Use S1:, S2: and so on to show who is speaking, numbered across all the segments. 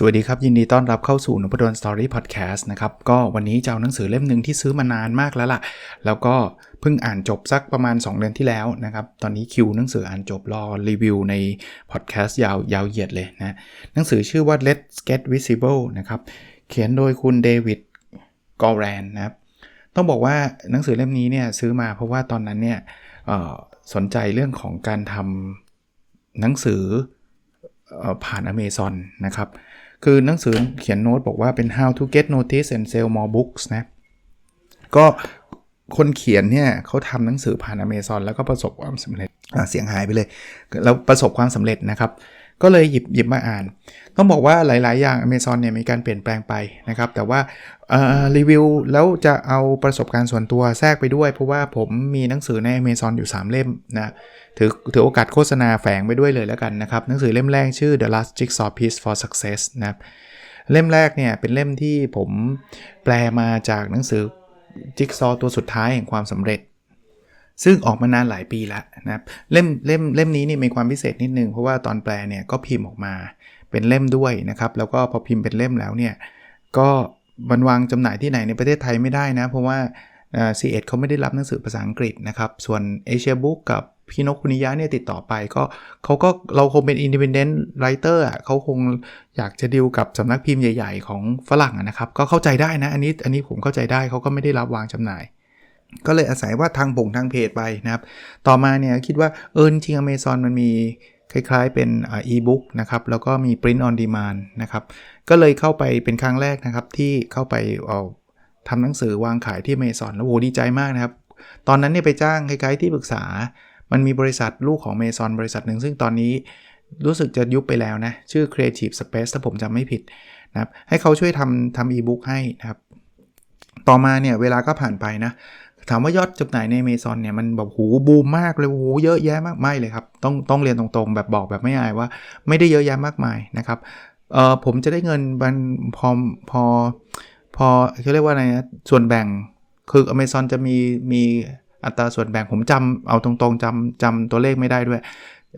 S1: สวัสดีครับ ยินดีต้อนรับเข้าสู่นพดลสตอรี่พอดแคสต์นะครับ ก็วันนี้จะเอาหนังสือเล่มหนึ่งที่ซื้อมานานมากแล้วล่ะ แล้วก็เพิ่งอ่านจบสักประมาณ 2 เดือนที่แล้วนะครับ ตอนนี้คิวหนังสืออ่านจบรอรีวิวในพอดแคสต์ยาวยาวเหยียดเลยนะ หนังสือชื่อว่า Let's Get Visible นะครับ เขียนโดยคุณเดวิดกอร์แรนนะครับ ต้องบอกว่าหนังสือเล่มนี้เนี่ยซื้อมาเพราะว่าตอนนั้นเนี่ยสนใจเรื่องของการทำหนังสือผ่าน Amazon นะครับ คือหนังสือเขียนโน้ตบอกว่าเป็น how to get notice and sell more books นะ ก็คนเขียนเนี่ยเขาทำหนังสือผ่านอเมซอนแล้วก็ประสบความสำเร็จเสียงหายไปเลย แล้วประสบความสำเร็จนะครับ ก็เลยหยิบหยิบมาอ่าน ต้องบอกว่าหลาย ๆ อย่าง Amazon เนี่ยมีการเปลี่ยนแปลงไปนะครับ แต่ว่ารีวิวแล้วจะเอาประสบการณ์ส่วนตัวแทรกไปด้วย เพราะว่าผมมีหนังสือใน Amazon อยู่ 3 เล่มนะ ถือถือโอกาสโฆษณาแฝงไปด้วยเลยแล้วกันนะครับ หนังสือเล่มแรกชื่อ The Last Jigsaw Piece for Success นะครับเล่มแรกเนี่ยเป็นเล่มที่ผมแปลมาจากหนังสือจิ๊กซอตัวสุดท้ายแห่งความสำเร็จ ซึ่งออกมานานหลายปีแล้วนะครับเล่มเล่มเล่มนี้นี่มีความพิเศษนิดนึง เพราะว่าตอนแปลเนี่ยก็พิมพ์ออกมาเป็นเล่มด้วยนะครับ แล้วก็พอพิมพ์เป็นเล่มแล้วเนี่ยก็บรรวางจำหน่ายที่ไหนในประเทศไทยไม่ได้นะ เพราะว่าซีเอ็ดเขาไม่ได้รับหนังสือภาษาอังกฤษนะครับ ส่วนเอเชียบุ๊กกับ พี่นกคุณิยะเนี่ยติดต่อไปก็เขาก็เราคงเป็นอินดิเพนเดนต์ไรเตอร์อะเขาคงอยากจะดิวกับสำนักพิมพ์ใหญ่ๆ ของฝรั่งนะครับ ก็เข้าใจได้นะ อันนี้อันนี้ผมเข้าใจได้เขาก็ไม่ได้รับวางจำหน่าย ก็เลยอาศัยว่าทางผงทางเพจไปนะครับ ต่อมาเนี่ยคิดว่าเออจริงอเมซอนมันมีคล้ายๆ เป็นอีบุ๊กนะครับ แล้วก็มี print on demand นะครับ ก็เลยเข้าไปเป็นครั้งแรกนะครับ ที่เข้าไปเอาทำหนังสือวางขายที่เมซอนแล้วโหดีใจมากนะครับ ตอนนั้นเนี่ยไปจ้างคล้ายๆที่ปรึกษา มันมีบริษัทลูกของเมซอนบริษัทหนึ่งซึ่งตอนนี้รู้สึกจะยุบไปแล้วนะ ชื่อ Creative Space ถ้าผมจำไม่ผิดนะครับให้เขาช่วยทำทำอีบุ๊กให้นะครับ ต่อมาเนี่ยเวลาก็ผ่านไปนะ ถามว่ายอดจำหน่ายในเมซอนเนี่ย มันแบบหูบูมมากเลยหูเยอะแยะมากไม่เลยครับ ต้องต้องเรียนตรงๆ แบบบอกแบบไม่อายว่า ไม่ได้เยอะแยะมากมายนะครับเออผมจะได้เงินมันพอพอพอเขาเรียกว่าอะไรนะส่วนแบ่งคืออเมซอนจะมีมี อัตราส่วนแบ่งผมจำเอาตรงๆจำจำตัวเลขไม่ได้ด้วย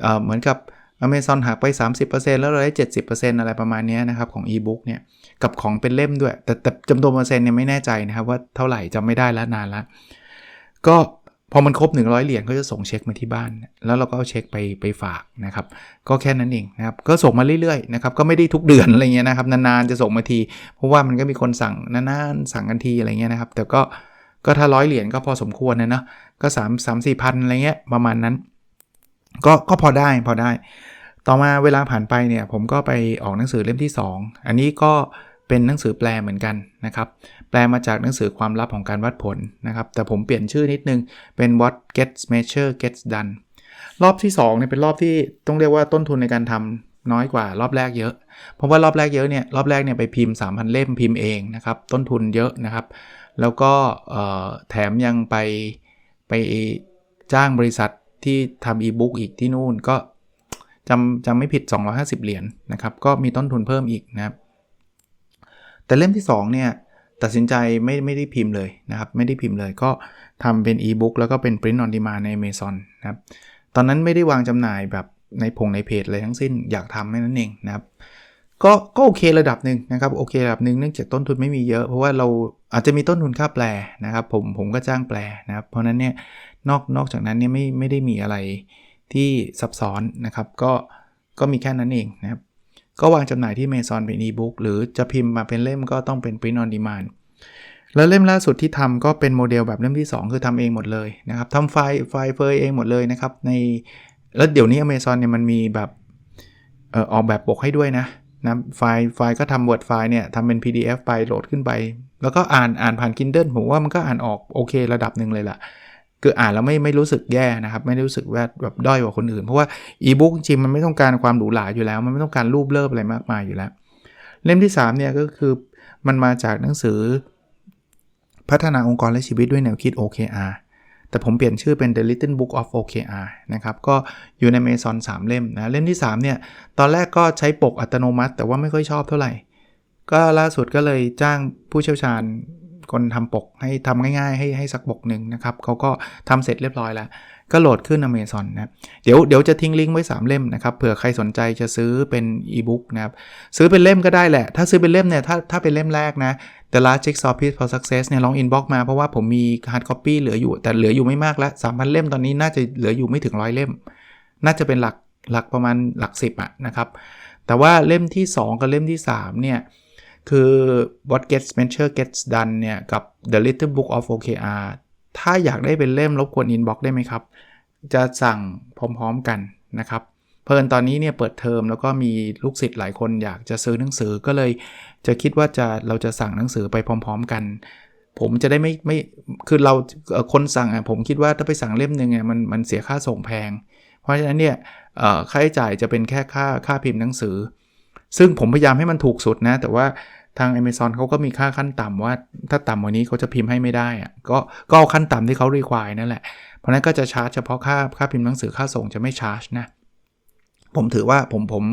S1: เเหมือนกับ Amazon หักไป 30%แล้วเราได้ 70%อะไรประมาณนี้นะครับ ของ e-book เนี่ย กับของเป็นเล่มด้วย แต่แต่จำนวนเปอร์เซ็นต์เนี่ยไม่แน่ใจนะครับ ว่าเท่าไหร่จำไม่ได้แล้วนานล้วก็พอมันครบ 100 เหรียญก็จะส่งเช็คมาที่บ้าน แล้วเราก็เอาเช็คไปไปฝากนะครับ ก็แค่นั้นเองนะครับ ก็ส่งมาเรื่อยๆนะครับ ก็ไม่ได้ทุกเดือนอะไรเงี้ยนะครับ นานๆจะส่งมาที เพราะว่ามันก็มีคนสั่งนานๆสั่งกันทีอะไรเงี้ยนะครับ แต่ก็ ก็ถ้าร้อยเหรียญก็พอสมควรนะเนาะก็3 3 4พันอะไรเงี้ยประมาณนั้น ก็ก็พอได้พอได้ ต่อมาเวลาผ่านไปเนี่ยผมก็ไปออกหนังสือเล่มที่ 2 อันนี้ก็เป็นหนังสือแปลเหมือนกันนะครับ แปลมาจากหนังสือความลับของการวัดผลนะครับ แต่ผมเปลี่ยนชื่อนิดนึงเป็น what gets measure gets done รอบที่2เนี่ยเป็นรอบที่ต้องเรียกว่าต้นทุนในการทำน้อยกว่ารอบแรกเยอะ เพราะว่ารอบแรกเยอะเนี่ยรอบแรกเนี่ยไปพิมพ์ 3,000 เล่มพิมพ์เองนะครับต้นทุนเยอะนะครับ แล้วก็แถมยังไปไปจ้างบริษัทที่ทำอีบุ๊กอีกที่นู่นก็จำจำไม่ผิด 250 เหรียญนนะครับ ก็มีต้นทุนเพิ่มอีกนะครับ แต่เล่มที่ 2 เนี่ย ตัดสินใจไม่ไม่ได้พิมพ์เลยนะครับ ไม่ได้พิมพ์เลยก็ทำเป็นอีบุ๊กแล้วก็เป็น print on demand ใน Amazon นะครับ ตอนนั้นไม่ได้วางจำหน่ายแบบในพงในเพจเลยทั้งสิ้นอยากทำแค่นั้นเองนะครับ ก็ก็โอเคระดับหนึ่งนะครับโอเคระดับหนึ่งเนื่องจากต้นทุนไม่มีเยอะ เพราะว่าเราอาจจะมีต้นทุนค่าแปลนะครับ ผมผมก็จ้างแปลนะครับ เพราะนั้นเนี่ยนอกนอกจากนั้นเนี่ยไม่ไม่ได้มีอะไรที่ซับซ้อนนะครับ ก็ก็มีแค่นั้นเองนะครับ ก็วางจำหน่ายที่เมซอนเป็นอีบุ๊กหรือจะพิมพ์มาเป็นเล่มก็ต้องเป็น print on demand แล้วเล่มล่าสุดที่ทำก็เป็นโมเดลแบบเล่มที่ 2 คือทำเองหมดเลยนะครับทำไฟล์ไฟล์เฟยเองหมดเลยนะครับในแล้วเดี๋ยวนี้ Amazon เนี่ยมันมีแบบออกแบบปกให้ด้วยนะ นะไฟล์ไฟล์ก็ทำ Word ไฟล์เนี่ยทำเป็น PDF ไปโหลดขึ้นไป แล้วก็อ่านอ่านผ่าน Kindle ผมว่ามันก็อ่านออกโอเคระดับหนึ่งเลยล่ะคืออ่านแล้วไม่ไม่รู้สึกแย่นะครับ ไม่รู้สึกว่าแบบด้อยกว่าคนอื่น เพราะว่าอีบุ๊กจริงมันไม่ต้องการความหรูหราอยู่แล้ว มันไม่ต้องการรูปเลิฟอะไรมากมายอยู่แล้ว เล่มที่3เนี่ยก็คือมันมาจากหนังสือพัฒนาองค์กรและชีวิตด้วยแนวคิด OKR แต่ผมเปลี่ยนชื่อเป็น The Little Book of OKR นะครับ ก็อยู่ใน Amazon 3 เล่มนะ เล่มที่ 3 เนี่ย ตอนแรกก็ใช้ปกอัตโนมัติ แต่ว่าไม่ค่อยชอบเท่าไหร่ ก็ล่าสุดก็เลยจ้างผู้เชี่ยวชาญคนทำปกให้ทำง่ายๆ ให้ให้สักปกหนึ่งนะครับเขาก็ทำเสร็จเรียบร้อยแล้ว ก็โหลดขึ้น Amazon นะเดี๋ยวเดี๋ยวจะทิ้งลิงก์ไว้ 3 เล่มนะครับเผื่อใครสนใจจะซื้อเป็นอีบุ๊กนะครับซื้อเป็นเล่มก็ได้แหละ ถ้าซื้อเป็นเล่มเนี่ยถ้าถ้าเป็นเล่มแรกนะ The Last Jigsaw Piece for Success เนี่ยลอง inbox มาเพราะว่าผมมี hard copy เหลืออยู่ แต่เหลืออยู่ไม่มากแล้ว3,000เล่มตอนนี้น่าจะเหลืออยู่ไม่ถึงร้อยเล่ม น่าจะเป็นหลักหลักประมาณหลัก 10อะนะครับ แต่ว่าเล่มที่ 2 กับเล่มที่ 3 เนี่ย คือ What Gets Mentor Gets Done เนี่ย กับ The Little Book of OKR ถ้าอยากได้เป็นเล่มรบกวน inbox ได้ไหมครับ จะสั่งพร้อมๆกันนะครับ เพิ่นตอนนี้เนี่ยเปิดเทอมแล้วก็มีลูกศิษย์หลายคนอยากจะซื้อหนังสือก็เลย จะคิดว่าจะเราจะสั่งหนังสือไปพร้อม ๆ กัน ผมจะได้ไม่ไม่คือเราคนสั่งอะผมคิดว่าถ้าไปสั่งเล่มหนึ่งอะมันมันเสียค่าส่งแพง เพราะฉะนั้นเนี่ยค่าใช้จ่ายจะเป็นแค่ค่าค่าพิมพ์หนังสือ ซึ่งผมพยายามให้มันถูกสุดนะ แต่ว่าทาง Amazon เขาก็มีค่าขั้นต่ำว่า ถ้าต่ำกว่านี้เขาจะพิมพ์ให้ไม่ได้อะก็ก็เอาขั้นต่ำที่เขารีควายนั่นแหละเพราะนั้นก็จะชาร์จเฉพาะค่าค่าพิมพ์หนังสือค่าส่งจะไม่ชาร์จนะ ผมถือว่าผมผม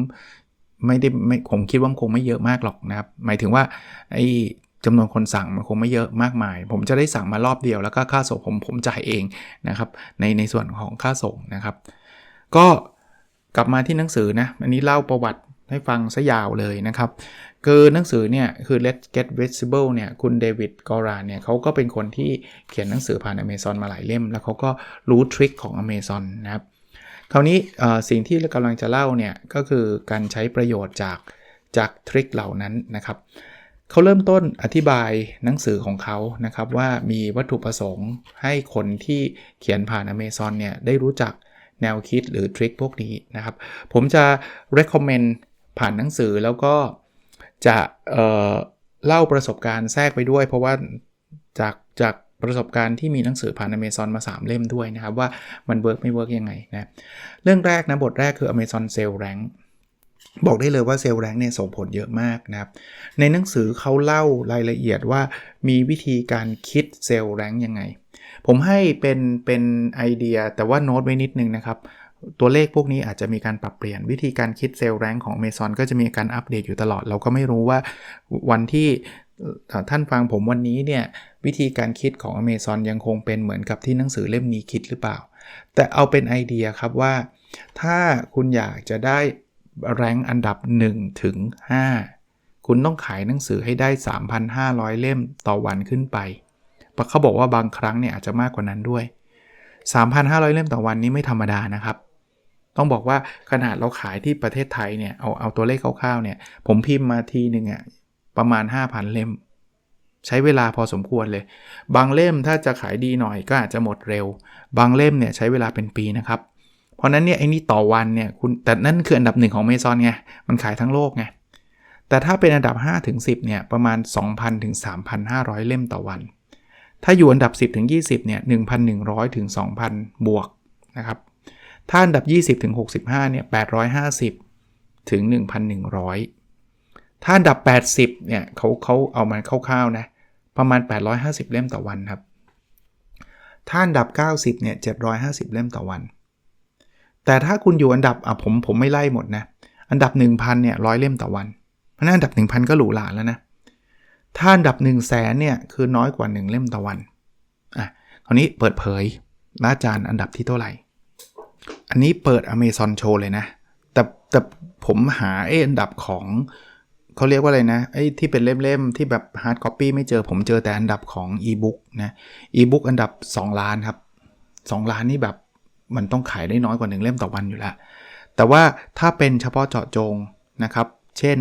S1: ไม่ได้ไม่ผมคิดว่าคงไม่เยอะมากหรอกนะครับ หมายถึงว่าไอ้จำนวนคนสั่งมันคงไม่เยอะมากมาย ผมจะได้สั่งมารอบเดียวแล้วก็ค่าส่งผมผมจ่ายเองนะครับในในส่วนของค่าส่งนะครับ ก็กลับมาที่หนังสือนะอันนี้เล่าประวัติให้ฟังซะยาวเลยนะครับ คือหนังสือเนี่ยคือ Let's Get Visible เนี่ยคุณเดวิดกอรานเนี่ยเขาก็เป็นคนที่เขียนหนังสือผ่าน Amazon มาหลายเล่ม แล้วเขาก็รู้ทริคของ Amazon นะครับ คราวนี้สิ่งที่เรากำลังจะเล่าเนี่ยก็คือการใช้ประโยชน์จากจากทริคเหล่านั้นนะครับเขาเริ่มต้นอธิบายหนังสือของเขานะครับว่ามีวัตถุประสงค์ให้คนที่เขียนผ่าน Amazon เนี่ยได้รู้จักแนวคิดหรือทริคพวกนี้นะครับ ผมจะ recommend ผ่านหนังสือแล้วก็จะเเล่าประสบการณ์แทรกไปด้วย เพราะว่าจากจาก ประสบการณ์ที่มีหนังสือผ่าน Amazon มา 3 เล่มด้วยนะครับ ว่ามันเวิร์กไม่เวิร์กยังไงนะเรื่องแรกนะบทแรกคือ Amazon Sale Rank บอกได้เลยว่าเซลล์แรงเนี่ยส่งผลเยอะมากนะครับ ในหนังสือเขาเล่ารายละเอียดว่ามีวิธีการคิดเซลล์แรงยังไง ผมให้เป็นเป็นไอเดียแต่ว่าโน้ตไว้นิดนึงนะครับ ตัวเลขพวกนี้อาจจะมีการปรับเปลี่ยนวิธีการคิดเซลล์แรงของ Amazon ก็จะมีการอัปเดตอยู่ตลอด เราก็ไม่รู้ว่าวันที่ ท่านฟังผมวันนี้เนี่ยวิธีการคิดของ Amazon ยังคงเป็นเหมือนกับที่หนังสือเล่มนี้คิดหรือเปล่า แต่เอาเป็นไอเดียครับว่า ถ้าคุณอยากจะได้แรงอันดับ 1 ถึง 5 คุณต้องขายหนังสือให้ได้ 3,500 เล่มต่อวันขึ้นไปเขาบอกว่าบางครั้งเนี่ยอาจจะมากกว่านั้นด้วย 3,500 เล่มต่อวันนี้ไม่ธรรมดานะครับ ต้องบอกว่าขนาดเราขายที่ประเทศไทยเนี่ย เอาเอาตัวเลขคร่าวๆเนี่ย ผมพิมพ์มาทีหนึ่งอะ ประมาณ 5,000 เล่ม ใช้เวลาพอสมควรเลย บางเล่มถ้าจะขายดีหน่อยก็อาจจะหมดเร็ว บางเล่มเนี่ยใช้เวลาเป็นปีนะครับ เพราะนั้นเนี่ยไอ้นี่ต่อวันเนี่ยคุณแต่นั่นคืออันดับหนึ่งของเมซอนไงมันขายทั้งโลกไงแต่ถ้าเป็นอันดับ5ถึง10เนี่ยประมาณ 2,000ถึง3,500 เล่มต่อวัน ถ้าอยู่อันดับ 10ถึง20เนี่ย1,100ถึง2,000 บวกนะครับถ้าอันดับ 20ถึง65เนี่ย850ถึง1,100 ถ้าอันดับ 80 เนี่ยเขาเขาเอามาคร่าวๆนะ ประมาณ 850 เล่มต่อวันครับ ถ้าอันดับ 90 เนี่ย 750 เล่มต่อวัน แต่ถ้าคุณอยู่อันดับอะผมผมไม่ไล่หมดนะ อันดับ 1,000 เนี่ยร้อยเล่มต่อวัน เพราะนั้นอันดับ 1,000 ก็หรูหราแล้วนะ ถ้าอันดับ 1 0 0 0 0แสนเนี่ยคือน้อยกว่า 1 เล่มต่อวัน อะ คราวนี้เปิดเผยอาจารย์อันดับที่เท่าไหร่ อันนี้เปิด Amazon Show เลยนะ แต่แต่ผมหาไอ้อันดับของ เขาเรียกว่าอะไรนะไอ้ที่เป็นเล่มๆที่แบบฮาร์ดคอปปี้ไม่เจอผมเจอแต่อันดับของอีบุ๊กนะอีบุ๊กอันดับ 2 ล้านครับ 2 ล้านนี่แบบมันต้องขายได้น้อยกว่า1เล่มต่อวันอยู่แล้วแต่ว่าถ้าเป็นเฉพาะเจาะจงนะครับ เช่น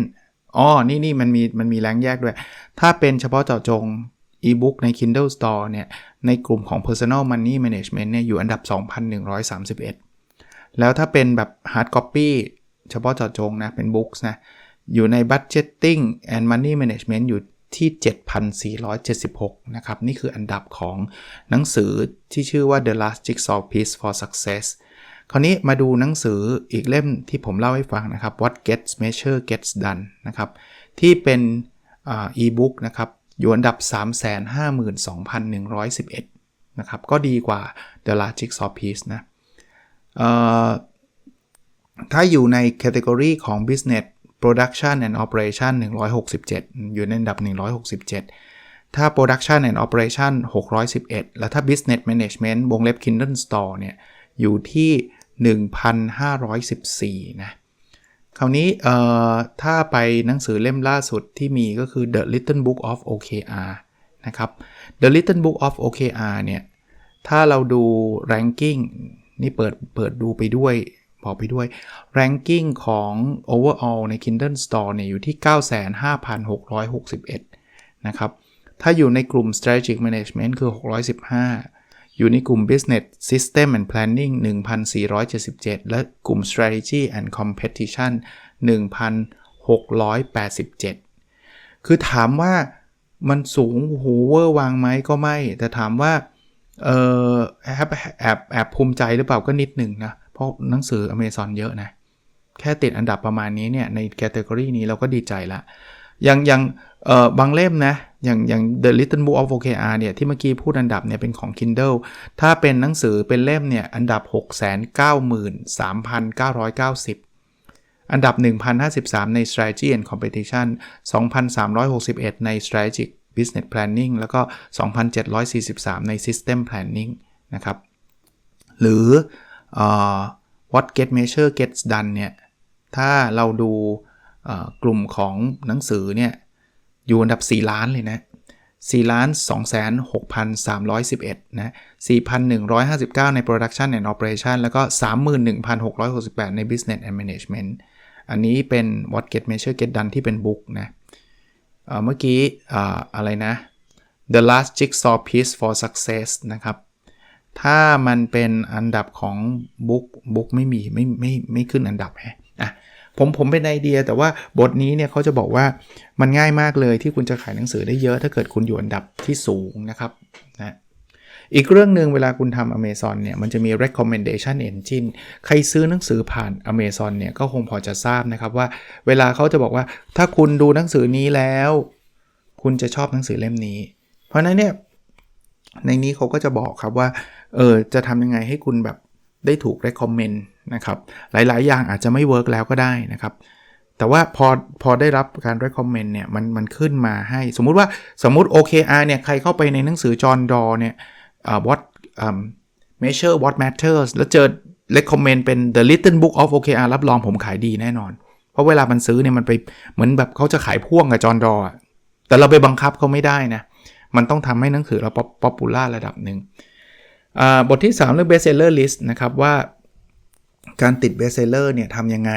S1: อ๋อนี่นี่มันมีมันมีแรงแยกด้วย ถ้าเป็นเฉพาะเจาะจงอีบุ๊กใน Kindle Store เนี่ยในกลุ่มของ Personal Money Management เนี่ยอยู่อันดับ 2,131 แล้วถ้าเป็นแบบ hard copy เฉพาะเจาะจงนะเป็น books นะ อยู่ใน budgeting and money management อยู่ที่ 7,476 นะครับ นี่คืออันดับของหนังสือที่ชื่อว่า The Last Jigsaw Piece for Success คราวนี้มาดูหนังสืออีกเล่มที่ผมเล่าให้ฟังนะครับ What Gets Measure Gets Done นะครับ ที่เป็นอีบุ๊กนะครับ อยู่อันดับ 352,111 นะครับ ก็ดีกว่า The Last Jigsaw Piece นะถ้าอยู่ในแคตตากรีของ Business Production and Operation 167 อยู่ในอันดับ 167 ถ้า Production and Operation 611 แล้วถ้า Business Management วงเล็บ Kindle Store เนี่ยอยู่ที่ 1,514 นะคราวนี้ถ้าไปหนังสือเล่มล่าสุดที่มีก็คือ The Little Book of OKR นะครับ The Little Book of OKR เนี่ย ถ้าเราดู ranking นี่เปิดเปิดดูไปด้วย บอกไปด้วย ranking ของ overall ใน Kindle Store เนี่ยอยู่ที่ 95,661 นะครับ ถ้าอยู่ในกลุ่ม strategic management คือ 615 อยู่ในกลุ่ม business system and planning 1,477 และกลุ่ม strategy and competition 1,687 คือถามว่ามันสูงหูเวอร์วางไหมก็ไม่ แต่ถามว่าเออแอบแอบแอบภูมิใจหรือเปล่าก็นิดหนึ่งนะเพราะหนังสืออเมซอนเยอะนะ แค่ติดอันดับประมาณนี้เนี่ยในแคตตากรีนี้เราก็ดีใจละอย่างอย่างเอ่อบางเล่มนะ อย่างอย่าง The Little Book of OKR เนี่ย ที่เมื่อกี้พูดอันดับเนี่ยเป็นของ Kindle ถ้าเป็นหนังสือเป็นเล่มเนี่ย อันดับ 693,990 อันดับ 1,053 ใน Strategy and Competition 2,361 ใน Strategic Business Planning แล้วก็ 2,743 ใน System Planning นะครับ หรือ What Get Measure Gets Done เนี่ย ถ้าเราดูกลุ่มของหนังสือเนี่ย อยู่อันดับ 4 ล้านเลยนะ 4 ล้าน 2 6 3 1 1 นะ 4,159 ใน Production and Operation แล้วก็ 31,668 ใน Business and Management อันนี้เป็น What Get Measure Get Done ที่เป็นบุ๊กนะเมื่อกี้อะไรนะ The Last Jigsaw Piece for Success นะครับ ถ้ามันเป็นอันดับของบุ๊กบุ๊กไม่มีไม่ไม่ไม่ขึ้นอันดับฮะอะผมผมเป็นไอเดียแต่ว่าบทนี้เนี่ยเขาจะบอกว่ามันง่ายมากเลยที่คุณจะขายหนังสือได้เยอะ ถ้าเกิดคุณอยู่อันดับที่สูงนะครับนะอีกเรื่องหนึ่งเวลาคุณทำ Amazon เนี่ยมันจะมี recommendation engine ใครซื้อหนังสือผ่าน Amazon เนี่ยก็คงพอจะทราบนะครับว่า เวลาเขาจะบอกว่าถ้าคุณดูหนังสือนี้แล้ว คุณจะชอบหนังสือเล่มนี้ เพราะนั้นเนี่ยในนี้เขาก็จะบอกครับว่า เออจะทำยังไงให้คุณแบบได้ถูก recommend นะครับ หลายๆ อย่างอาจจะไม่เวิร์กแล้วก็ได้นะครับ แต่ว่าพอพอได้รับการ recommend เนี่ยมันมันขึ้นมาให้สมมุติว่าสมมุติ OKR เนี่ยใครเข้าไปในหนังสือจอห์นดอเนี่ย uh, what um, measure what matters แล้วเจอ recommend เป็น the little book of OKR รับรองผมขายดีแน่นอน เพราะเวลามันซื้อเนี่ยมันไปเหมือนแบบเขาจะขายพ่วงกับจอห์นดอแต่เราไปบังคับเขาไม่ได้นะมันต้องทำให้หนังสือเราป๊อปปูล่าระดับหนึ่ง บทที่ 3 เรื่อง best seller list นะครับว่าการติด best seller เนี่ยทำยังไง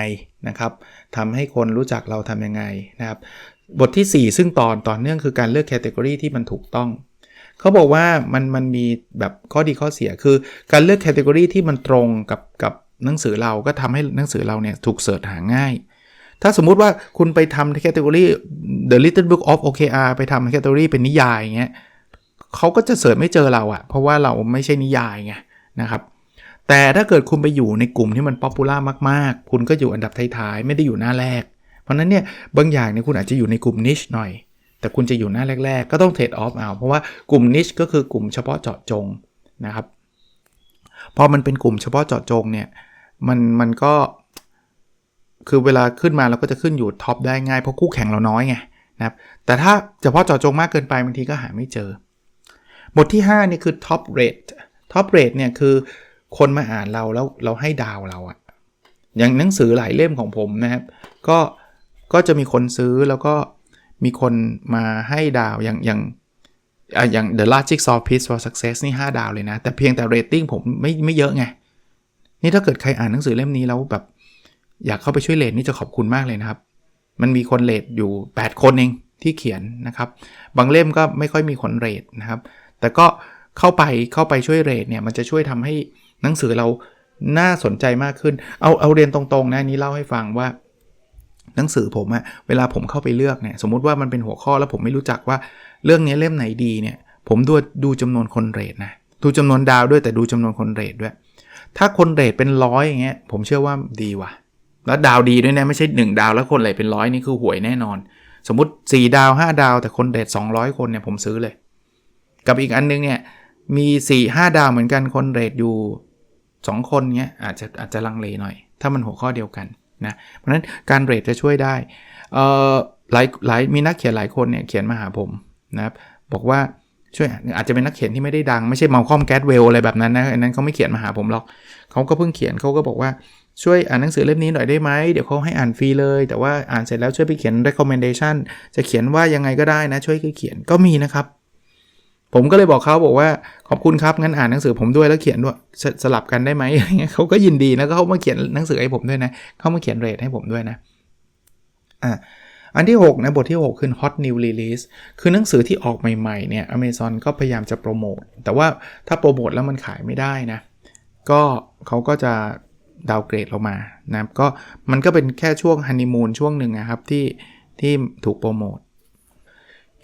S1: นะครับทำให้คนรู้จักเราทำยังไงนะครับ บทที่ 4 ซึ่งตอนต่อเนื่องคือการเลือกแคตตากรีที่มันถูกต้องเขาบอกว่ามันมันมีแบบข้อดีข้อเสียคือการเลือกแคตตากรีที่มันตรงกับกับหนังสือเราก็ทำให้หนังสือเราเนี่ยถูกเสิร์ชหาง่าย ถ้าสมมุติว่าคุณไปทำแคตตากรี The Little Book of OKR ไปทำแคตตากรีเป็นนิยายอย่างเงี้ย เขาก็จะเสิร์ชไม่เจอเราอะเพราะว่าเราไม่ใช่นิยายไงนะครับแต่ถ้าเกิดคุณไปอยู่ในกลุ่มที่มันป๊อปปูล่ามากๆ คุณก็อยู่อันดับท้ายๆ ไม่ได้อยู่หน้าแรก เพราะนั้นเนี่ยบางอย่างเนี่ยคุณอาจจะอยู่ในกลุ่มนิชหน่อย แต่คุณจะอยู่หน้าแรก ๆ ก็ต้องเทรดออฟเอาเพราะว่ากลุ่มนิชก็คือกลุ่มเฉพาะเจาะจงนะครับพอมันเป็นกลุ่มเฉพาะเจาะจงเนี่ยมันมันก็ คือเวลาขึ้นมาเราก็จะขึ้นอยู่ท็อปได้ง่ายเพราะคู่แข่งเราน้อยไงนะครับแต่ถ้าเฉพาะเจาะจงมากเกินไปบางทีก็หาไม่เจอ บทที่ 5 นี่คือ top rate top rate เนี่ยคือคนมาอ่านเราแล้วเราให้ดาวเราอะอย่างหนังสือหลายเล่มของผมนะครับ ก็ก็จะมีคนซื้อแล้วก็มีคนมาให้ดาวอย่างอย่างอย่าง The Last Jigsaw Piece for Success นี่ 5 ดาวเลยนะ แต่เพียงแต่เรตติ้งผมไม่ไม่เยอะไง นี่ถ้าเกิดใครอ่านหนังสือเล่มนี้แล้วแบบอยากเข้าไปช่วยเลทนี่จะขอบคุณมากเลยนะครับ มันมีคนเลทอยู่ 8 คนเองที่เขียนนะครับ บางเล่มก็ไม่ค่อยมีคนเรทนะครับ แต่ก็เข้าไปเข้าไปช่วยเรทเนี่ยมันจะช่วยทำให้หนังสือเราน่าสนใจมากขึ้น เอาเอาเรียนตรงๆนะนี้เล่าให้ฟังว่า หนังสือผมอะเวลาผมเข้าไปเลือกเนี่ยสมมติว่ามันเป็นหัวข้อแล้วผมไม่รู้จักว่าเรื่องนี้เล่มไหนดีเนี่ย ผมดูดูจำนวนคนเรทนะดูจำนวนดาวด้วยแต่ดูจำนวนคนเรทด้วย ถ้าคนเรทเป็นร้อยอย่างเงี้ยผมเชื่อว่าดีว่ะ แล้วดาวดีด้วยนะไม่ใช่ 1 ดาวแล้วคนเรทเป็นร้อยนี่คือหวยแน่นอน สมมติ 4 ดาว 5 ดาว แต่คนเรท200 คนเนี่ยผมซื้อเลย กับอีกอันนึงเนี่ยมี4 5ดาวเหมือนกันคนเรทอยู่ 2 คนเงี้ยอาจจะอาจจะลังเลหน่อย ถ้ามันหัวข้อเดียวกันนะเพราะนั้นการเรทจะช่วยได้เอ่อหลายหลายมีนักเขียนหลายคนเนี่ยเขียนมาหาผมนะครับบอกว่าช่วยอาจจะเป็นนักเขียนที่ไม่ได้ดังไม่ใช่มาคอมแกดเวลอะไรแบบนั้นนะอันนั้นเขาไม่เขียนมาหาผมหรอกเขาก็เพิ่งเขียนเขาก็บอกว่าช่วยอ่านหนังสือเล่มนี้หน่อยได้ไหมเดี๋ยวเขาให้อ่านฟรีเลย แต่ว่าอ่านเสร็จแล้วช่วยไปเขียน recommendation จะเขียนว่ายังไงก็ได้นะช่วยเขียนก็มีนะครับ ผมก็เลยบอกเขาบอกว่าขอบคุณครับงั้นอ่านหนังสือผมด้วยแล้วเขียนด้วยสสลับกันได้ไหมอะไรเงี้ยเขาก็ยินดีแล้วก็เขามาเขียนหนังสือให้ผมด้วยนะเขามาเขียนเรทให้ผมด้วยนะอ่าอันที่ 6 นะ บทที่ 6 คือ Hot New Release คือหนังสือที่ออกใหม่ ๆ เนี่ย Amazon ก็พยายามจะโปรโมท แต่ว่าถ้าโปรโมทแล้วมันขายไม่ได้นะ ก็เขาก็จะดาวเกรดลงมานะก็มันก็เป็นแค่ช่วงฮันนีมูนช่วงหนึ่งนะครับ ที่ที่ถูกโปรโมท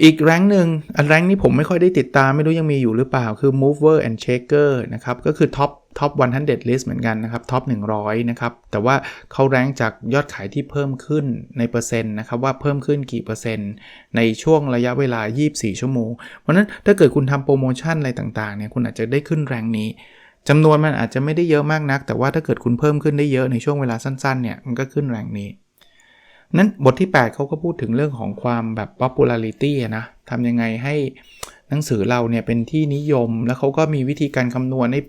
S1: อีกแรงหนึ่งอันแรงนี้ผมไม่ค่อยได้ติดตามไม่รู้ยังมีอยู่หรือเปล่าคือ mover and shaker นะครับ ก็คือท็อปท็อป100 list เหมือนกันนะครับท็อป100 นะครับ แต่ว่าเขาแรงจากยอดขายที่เพิ่มขึ้นในเปอร์เซ็นต์นะครับ ว่าเพิ่มขึ้นกี่เปอร์เซ็นต์ ในช่วงระยะเวลา 24 ชั่วโมง เพราะนั้นถ้าเกิดคุณทำโปรโมชั่นอะไรต่างๆเนี่ยคุณอาจจะได้ขึ้นแรงนี้จำนวนมันอาจจะไม่ได้เยอะมากนัก แต่ว่าถ้าเกิดคุณเพิ่มขึ้นได้เยอะในช่วงเวลาสั้นๆเนี่ยมันก็ขึ้นแรงนี้ นั้นบทที่ 8เขาก็พูดถึงเรื่องของความแบบ popularity นะทำยังไงให้หนังสือเราเนี่ยเป็นที่นิยม แล้วเขาก็มีวิธีการคำนวณไอ้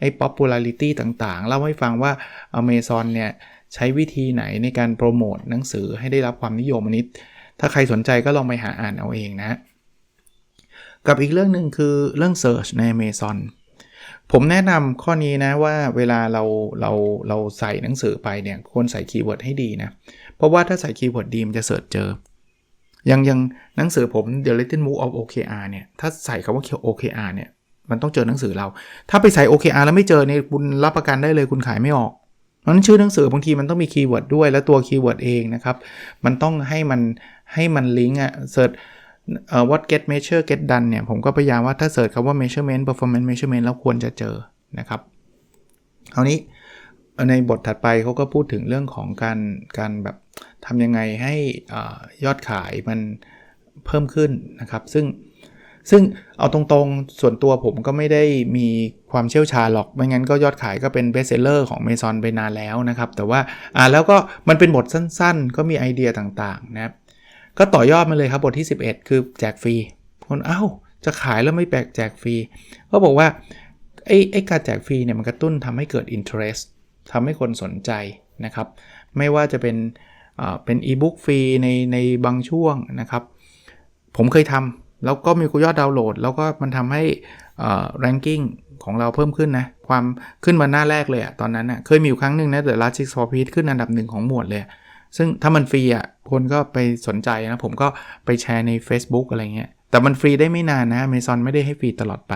S1: ไอ้ popularity ต่างๆ เล่าให้ฟังว่า Amazon เนี่ยใช้วิธีไหนในการโปรโมทหนังสือให้ได้รับความนิยมอันนี้ ถ้าใครสนใจก็ลองไปหาอ่านเอาเองนะ กับอีกเรื่องหนึ่งคือเรื่อง Search ใน Amazon ผมแนะนำข้อนี้นะว่าเวลาเราเราเราใส่หนังสือไปเนี่ยควรใส่คีย์เวิร์ดให้ดีนะเพราะว่าถ้าใส่คีย์เวิร์ดดีมันจะเสิร์ชเจอ ยังยังหนังสือผม The Little Move of OKR เนี่ย ถ้าใส่คำว่า OKR เนี่ย มันต้องเจอหนังสือเรา ถ้าไปใส่ OKR แล้วไม่เจอเนี่ยคุณรับประกันได้เลยคุณขายไม่ออกพราะนั้นชื่อหนังสือบางทีมันต้องมีคีย์เวิร์ดด้วย แล้วตัวคีย์เวิร์ดเองนะครับ มันต้องให้มันให้มันลิงก์อะเสิร์ชเอ่อ what get measure get done เนี่ย ผมก็พยายามว่าถ้าเสิร์ชคำว่า measurement performance measurement แล้วควรจะเจอนะครับครานี้ ในบทถัดไปเขาก็พูดถึงเรื่องของการการแบบทำยังไงให้ยอดขายมันเพิ่มขึ้นนะครับ ซึ่งซึ่งเอาตรงๆส่วนตัวผมก็ไม่ได้มีความเชี่ยวชาญหรอก ไม่งั้นก็ยอดขายก็เป็นเบสเซลเลอร์ของเมซอนไปนานแล้วนะครับ แต่ว่าอ่าแล้วก็มันเป็นบทสั้นๆ ก็มีไอเดียต่างๆนะครับ ก็ต่อยอดมาเลยครับบทที่ 11 คือแจกฟรีคนเอา้า จะขายแล้วไม่แปลกแจกฟรีก็บอกว่าไอ้ไอ้การแจกฟรีเนี่ยมันกระตุ้นทำให้เกิด interest ทำให้คนสนใจนะครับ ไม่ว่าจะเป็นเป็นอีบุ๊กฟรีในในบางช่วงนะครับ ผมเคยทำแล้วก็มียอดดาวน์โหลด แล้วก็มันทำให้ ranking ของเราเพิ่มขึ้นนะ ความขึ้นมาหน้าแรกเลยอะตอนนั้นอะเคยมีอยู่ครั้งหนึ่งนะ The Last Six for Peace ขึ้นอันดับหนึ่งของหมวดเลย ซึ่งถ้ามันฟรีอะคนก็ไปสนใจนะ ผมก็ไปแชร์ใน Facebook อะไรเงี้ยแต่มันฟรีได้ไม่นานนะ Amazon ไม่ได้ให้ฟรีตลอดไป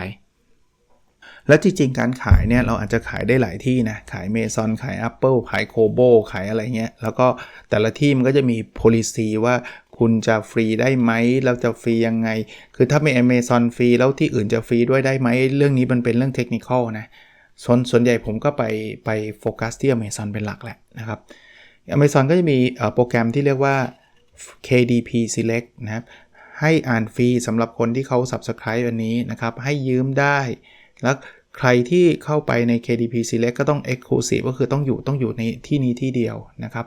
S1: แล้วจริงๆ การขายเนี่ยเราอาจจะขายได้หลายที่นะ ขายเมซอนขาย Apple ขายโคโบขายอะไรเงี้ย แล้วก็แต่ละที่มันก็จะมี policy ว่าคุณจะฟรีได้ไหมเราจะฟรียังไง คือถ้าเป็น Amazon ฟรีแล้วที่อื่นจะฟรีด้วยได้ไหม เรื่องนี้มันเป็นเรื่องเทคนิคนะส่วนส่วนใหญ่ผมก็ไปไปโฟกัสที่ Amazon เป็นหลักแหละนะครับ Amazon ก็จะมีโปรแกรมที่เรียกว่า KDP Select นะครับให้อ่านฟรีสำหรับคนที่เขา Subscribe อันนี้นะครับ ให้ยืมได้ แล้ว ใครที่เข้าไปใน KDP Select ก็ต้อง Exclusive ก็คือต้องอยู่ต้องอยู่ในที่นี้ที่เดียวนะครับ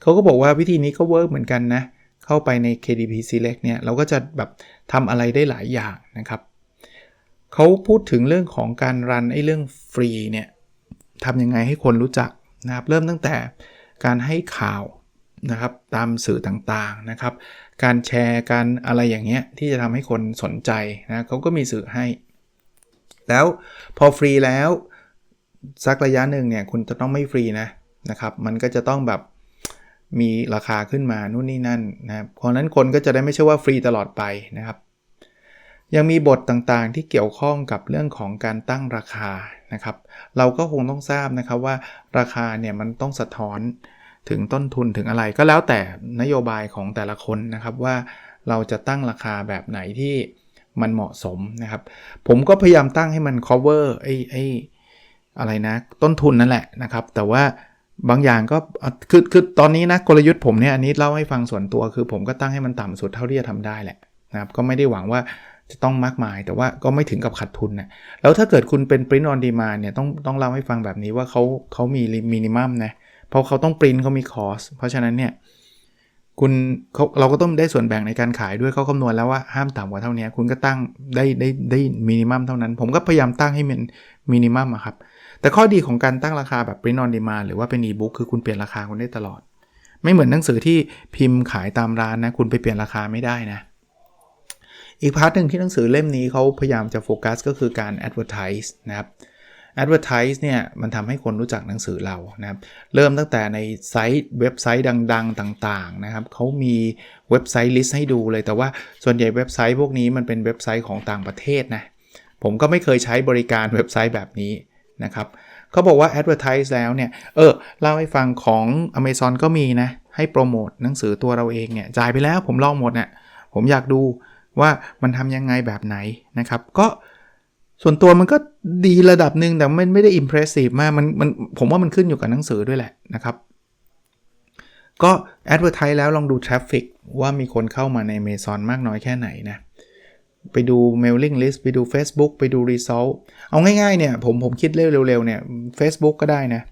S1: เขาก็บอกว่าวิธีนี้ก็เวิร์กเหมือนกันนะ เข้าไปใน KDP Select เนี่ยเราก็จะแบบทำอะไรได้หลายอย่างนะครับเขาพูดถึงเรื่องของการรันไอ้เรื่องฟรีเนี่ยทำยังไงให้คนรู้จักนะครับ เริ่มตั้งแต่การให้ข่าวนะครับตามสื่อต่างๆนะครับ การแชร์การอะไรอย่างเงี้ยที่จะทำให้คนสนใจนะเขาก็มีสื่อให้ แล้วพอฟรีแล้วสักระยะหนึ่งเนี่ยคุณจะต้องไม่ฟรีนะนะครับมันก็จะต้องแบบมีราคาขึ้นมานู่นนี่นั่นนะครับเพราะนั้นคนก็จะได้ไม่ใช่ว่าฟรีตลอดไปนะครับ ยังมีบทต่างๆที่เกี่ยวข้องกับเรื่องของการตั้งราคานะครับ เราก็คงต้องทราบนะครับว่าราคาเนี่ยมันต้องสะท้อนถึงต้นทุนถึงอะไรก็แล้วแต่นโยบายของแต่ละคนนะครับว่าเราจะตั้งราคาแบบไหนที่ มันเหมาะสมนะครับ ผมก็พยายามตั้งให้มัน cover ไอ้ไอ้อะไรนะ ต้นทุนนั่นแหละนะครับ แต่ว่าบางอย่างก็คือคือตอนนี้นะกลยุทธ์ผมเนี่ยอันนี้เล่าให้ฟังส่วนตัวคือ ผมก็ตั้งให้มันต่ำสุดเท่าที่จะทำได้แหละนะครับ ก็ไม่ได้หวังว่าจะต้องมากมาย แต่ว่าก็ไม่ถึงกับขาดทุนนะแล้วถ้าเกิดคุณเป็น print on demand เนี่ยต้องต้องเล่าให้ฟังแบบนี้ว่าเขาเขามีมินิมัมนะเพราะเขาต้องปริ้นเขามีคอสเพราะฉะนั้นเนี่ย คุณเขาเราก็ต้องได้ส่วนแบ่งในการขายด้วยเขาคำนวณแล้วว่าห้ามต่ำกว่าเท่านี้คุณก็ตั้งได้ได้ได้มินิมัมเท่านั้น ผมก็พยายามตั้งให้มันมินิมัมอะครับ แต่ข้อดีของการตั้งราคาแบบ print on demand หรือว่าเป็น e-book คือคุณเปลี่ยนราคาคุณได้ตลอด ไม่เหมือนหนังสือที่พิมพ์ขายตามร้านนะคุณไปเปลี่ยนราคาไม่ได้นะ อีกพาร์ทหนึ่งที่หนังสือเล่มนี้เขาพยายามจะโฟกัสก็คือการ advertise นะครับ advertise เนี่ยมันทำให้คนรู้จักหนังสือเรานะครับเริ่มตั้งแต่ในไซต์เว็บไซต์ดังๆต่างๆนะครับเขามีเว็บไซต์ลิสต์ให้ดูเลยแต่ว่าส่วนใหญ่เว็บไซต์พวกนี้มันเป็นเว็บไซต์ของต่างประเทศนะผมก็ไม่เคยใช้บริการเว็บไซต์แบบนี้นะครับเขาบอกว่า advertise แล้วเนี่ย เออ เล่าให้ฟังของ Amazon ก็มีนะ ให้โปรโมทหนังสือตัวเราเองเนี่ย จ่ายไปแล้วผมลองหมดเนะี่ยผมอยากดูว่ามันทำยังไงแบบไหนนะครับ ก็ ส่วนตัวมันก็ดีระดับหนึ่งแต่มันไม่ได้ impressive มากมันมันผมว่ามันขึ้นอยู่กับหนังสือด้วยแหละนะครับ ก็ advertise แล้วลองดู traffic ว่ามีคนเข้ามาใน Amazon มากน้อยแค่ไหนนะ ไปดู mailing list ไปดู Facebook ไปดู result เอาง่ายๆเนี่ยผมผมคิดเร็วๆเนี่ย Facebook ก็ได้นะ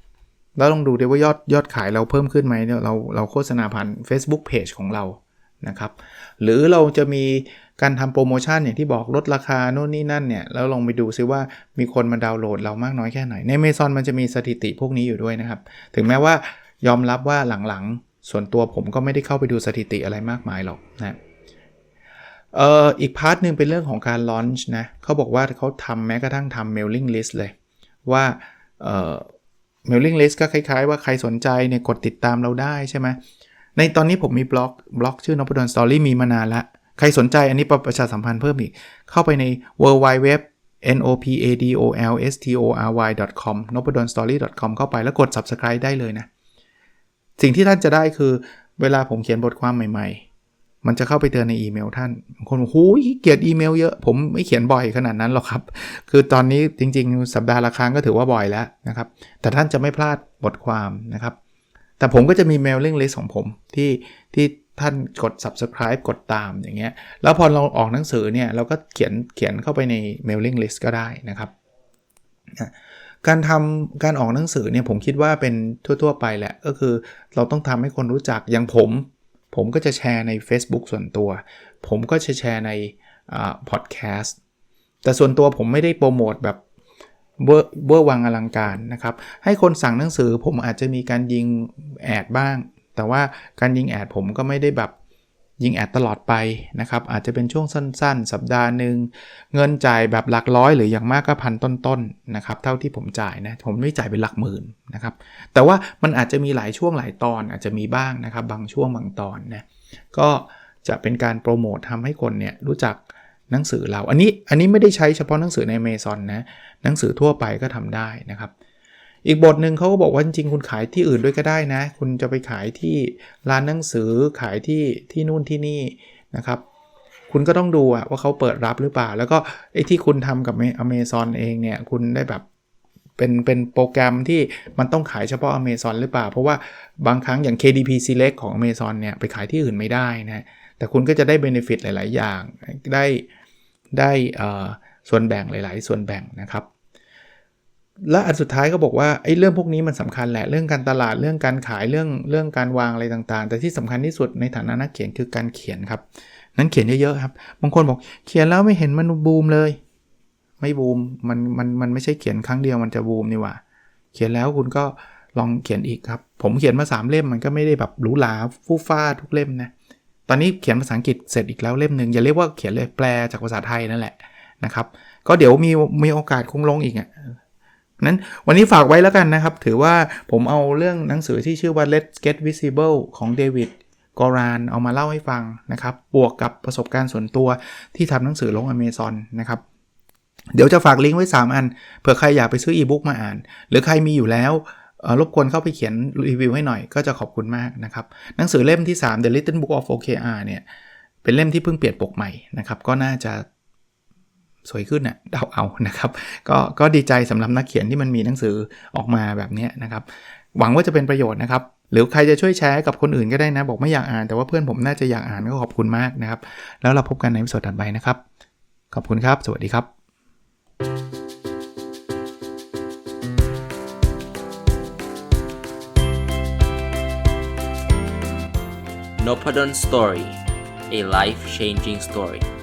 S1: แล้วลองดูดีว่ายอดยอดขายเราเพิ่มขึ้นไหมเนี่ยเราเราโฆษณาผ่าน Facebook Page ของเรานะครับ หรือเราจะมี การทำโปรโมชั่นอย่างที่บอกลดราคาโน่นนี่นั่นเนี่ย แล้วลองไปดูซิว่ามีคนมาดาวน์โหลดเรามากน้อยแค่ไหน ใน Amazon มันจะมีสถิติพวกนี้อยู่ด้วยนะครับ ถึงแม้ว่ายอมรับว่าหลังๆ ส่วนตัวผมก็ไม่ได้เข้าไปดูสถิติอะไรมากมายหรอกนะเอ่ออีกพาร์ทหนึ่งเป็นเรื่องของการลอนช์นะเขาบอกว่าเขาทำแม้กระทั่งทำ mailing list เลย ว่าเอ่อ mailing list ก็คล้ายๆ ว่าใครสนใจเนี่ยกดติดตามเราได้ใช่ไหมในตอนนี้ผมมีบล็อกบล็อกชื่อนพดลสตอรี่มีมานานละ ใครสนใจอันนี้ประชาสัมพันธ์เพิ่มอีก เข้าไปใน w w w n o p a d o l s t o r y com n o p a d o n story com เข้าไปแล้วกด subscribe ได้เลยนะ สิ่งที่ท่านจะได้คือเวลาผมเขียนบทความใหม่ๆ มันจะเข้าไปเตือนในอีเมลท่านคนบอกโอ้ยเกียดอีเมลเยอะ ผมไม่เขียนบ่อยขนาดนั้นหรอกครับ คือตอนนี้จริงๆ สัปดาห์ละครั้งก็ถือว่าบ่อยแล้วนะครับ แต่ท่านจะไม่พลาดบทความนะครับ แต่ผมก็จะมี mailing list ของผมที่ที่ ท่านกด subscribe กดตามอย่างเงี้ย แล้วพอเราออกหนังสือเนี่ย เราก็เขียนเขียนเข้าไปใน mailing list ก็ได้นะครับ การทำการออกหนังสือเนี่ยผมคิดว่าเป็นทั่ว ๆ ไปแหละ ก็คือเราต้องทำให้คนรู้จักอย่างผม ผมก็จะแชร์ใน Facebook ส่วนตัว ผมก็จะแชร์ในพอดแคสต์แต่ส่วนตัวผมไม่ได้โปรโมทแบบเบอร์วังอลังการนะครับ ให้คนสั่งหนังสือผมอาจจะมีการยิงแอดบ้าง แต่ว่าการยิงแอดผมก็ไม่ได้แบบยิงแอดตลอดไปนะครับ อาจจะเป็นช่วงสั้น ๆ สัปดาห์หนึ่งเงินจ่ายแบบหลักร้อยหรืออย่างมากก็พันต้นๆนะครับเท่าที่ผมจ่ายนะผมไม่จ่ายเป็นหลักหมื่นนะครับแต่ว่ามันอาจจะมีหลายช่วงหลายตอน อาจจะมีบ้างนะครับ บางช่วงบางตอนนะก็จะเป็นการโปรโมททำให้คนเนี่ยรู้จักหนังสือเรา อันนี้อันนี้ไม่ได้ใช้เฉพาะหนังสือในเมซอนนะหนังสือทั่วไปก็ทำได้นะครับ อีกบทหนึ่งเขาก็บอกว่าจริงๆคุณขายที่อื่นด้วยก็ได้นะ คุณจะไปขายที่ร้านหนังสือขายที่ที่นู่นที่นี่นะครับ คุณก็ต้องดูว่าเขาเปิดรับหรือเปล่า แล้วก็ไอ้ที่คุณทำกับอเมซอนเองเนี่ย คุณได้แบบเป็นเป็นโปรแกรมที่มันต้องขายเฉพาะ Amazon หรือเปล่า เพราะว่าบางครั้งอย่าง KDP Select ของ Amazon เนี่ย ไปขายที่อื่นไม่ได้นะ แต่คุณก็จะได้ benefit หลาย ๆ อย่าง ได้ได้ส่วนแบ่งหลาย ๆ ส่วนแบ่งนะครับ และอันสุดท้ายก็บอกว่าไอ้เรื่องพวกนี้มันสำคัญแหละเรื่องการตลาดเรื่องการขายเรื่องเรื่องการวางอะไรต่างๆ แต่ที่สำคัญที่สุดในฐานะนักเขียนคือการเขียนครับ นั้นเขียนเยอะๆครับบางคนบอกเขียนแล้วไม่เห็นมันบูมเลย ไม่บูมมันมันมันไม่ใช่เขียนครั้งเดียวมันจะบูมนี่ว่า เขียนแล้วคุณก็ลองเขียนอีกครับ ผมเขียนมา 3 เล่มมันก็ไม่ได้แบบหรูหราฟู่ฟ้าทุกเล่มนะตอนนี้เขียนภาษาอังกฤษเสร็จอีกแล้วเล่มหนึ่งอย่าเรียกว่าเขียนเลยแปลจากภาษาไทยนั่นแหละนะครับ ก็เดี๋ยวมีมีโอกาสคงลงอีกอะ นั้นวันนี้ฝากไว้แล้วกันนะครับ ถือว่าผมเอาเรื่องหนังสือที่ชื่อว่า Let's Get Visible ของเดวิดกอรานเอามาเล่าให้ฟังนะครับ บวกกับประสบการณ์ส่วนตัวที่ทำหนังสือลง Amazon นะครับเดี๋ยวจะฝากลิงก์ไว้ 3 อันเผื่อใครอยากไปซื้ออีบุ๊กมาอ่าน หรือใครมีอยู่แล้วรบกวนเข้าไปเขียนรีวิวให้หน่อยก็จะขอบคุณมากนะครับ หนังสือเล่มที่ 3 The Little Book of OKR เนี่ย เป็นเล่มที่เพิ่งเปลี่ยนปกใหม่นะครับ ก็น่าจะ สวยขึ้นน่ะเดาเอานะครับก็ก็ดีใจสำหรับนักเขียนที่มันมีหนังสือออกมาแบบนี้นะครับ หวังว่าจะเป็นประโยชน์นะครับ หรือใครจะช่วยแชร์กับคนอื่นก็ได้นะ บอกไม่อยากอ่านแต่ว่าเพื่อนผมน่าจะอยากอ่านก็ขอบคุณมากนะครับ แล้วเราพบกันในวิดีโอถัดไปนะครับ ขอบคุณครับ สวัสดีครับ
S2: n o p ด d o n Story a life changing story